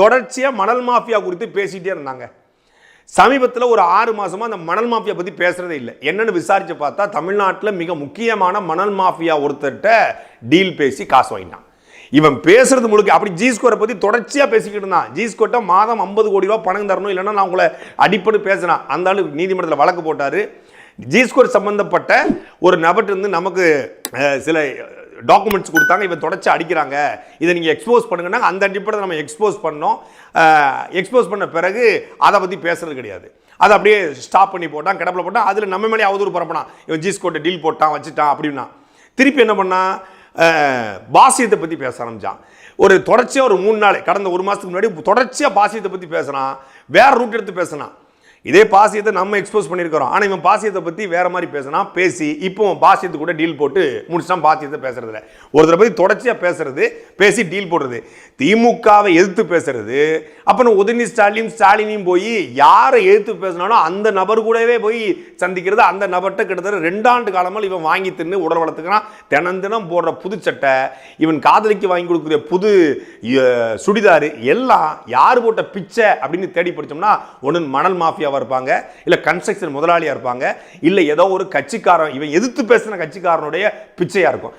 தொடர்ச்சியாக மணல் மாஃபியா குறித்து பேசிகிட்டே இருந்தாங்க. சமீபத்தில் ஒரு ஆறு மாதமாக அந்த மணல் மாஃபியா பற்றி பேசுறதே இல்லை. என்னென்னு விசாரித்து பார்த்தா தமிழ்நாட்டில் மிக முக்கியமான மணல் மாஃபியா ஒருத்தர்கிட்ட டீல் பேசி காசு வாங்கினான் இவன் பேசுறது முழுக்க அப்படி ஜிஸ்கோரை பற்றி தொடர்ச்சியாக பேசிக்கிட்டு இருந்தான். ஜிஸ்கோட்ட மாதம் ஐம்பது கோடி ரூபா பணம் தரணும் இல்லைன்னா நான் உங்களை அடிப்படை பேசுறேன். அந்த ஆளு நீதிமன்றத்தில் வழக்கு போட்டார். ஜிஸ்கோர் சம்மந்தப்பட்ட சம்பந்தப்பட்ட ஒரு நபர்கிட்ட இருந்து நமக்கு சில டாக்குமெண்ட்ஸ் கொடுத்தாங்க இவன் தொடர்ச்சி அடிக்கிறாங்க. இதை நீங்கள் எக்ஸ்போஸ் பண்ணுங்கன்னா அந்த அடிப்படை நம்ம எக்ஸ்போஸ் பண்ணோம். எக்ஸ்போஸ் பண்ண பிறகு அதை பற்றி பேசுறது கிடையாது. அதை அப்படியே ஸ்டாப் பண்ணி போட்டான் கிடப்பில் போட்டான். அதில் நம்ம மேலே அவதூறு பரப்பினான் இவன் ஜீஸ் கோட்டை டீல் போட்டான் வச்சுட்டான் அப்படின்னா திருப்பி என்ன பண்ணான் பாசியத்தை பற்றி பேச ஆரம்பிச்சான். ஒரு தொடர்ச்சியாக ஒரு மூணு நாள் கடந்த ஒரு மாதத்துக்கு முன்னாடி தொடர்ச்சியாக பாசியத்தை பற்றி பேசுனான் வேறு ரூட் எடுத்து பேசுனான். இதே பாசியத்தை நம்ம எக்ஸ்போஸ் பண்ணியிருக்கிறோம். ஆனால் இவன் பாசியத்தை பற்றி வேற மாதிரி பேசினா பேசி இப்போ பாசியத்து கூட டீல் போட்டு முடிச்சுட்டான் பாசியத்தை பேசுறதுல ஒருத்தரை பற்றி தொடர்ச்சியாக பேசுறது பேசி டீல் போடுறது திமுகவை எதிர்த்து பேசுறது அப்புறம் உதயநிதி ஸ்டாலின் ஸ்டாலினையும் போய் யாரை எதிர்த்து பேசினாலும் அந்த நபர் கூடவே போய் சந்திக்கிறது அந்த நபர்கிட்ட கிட்டத்தட்ட ரெண்டாண்டு காலமாக இவன் வாங்கி தின்னு உடல் வளர்த்துக்கிறான். தினம் தினம் போடுற புதுச்சட்டை இவன் காதலிக்கு வாங்கி கொடுக்குற புது சுடிதார் சுடிதாரு எல்லாம் யார் போட்ட பிச்சை அப்படின்னு தேடி படிச்சோம்னா ஒன்று மணல் மாஃபியா மாஃபியாவாக இருப்பாங்க இல்லை கன்ஸ்ட்ரக்ஷன் முதலாளியாக இருப்பாங்க இல்லை ஏதோ ஒரு கட்சிக்காரன் இவன் எதிர்த்து பேசின கட்சிக்காரனுடைய பிச்சையாக இருக்கும்.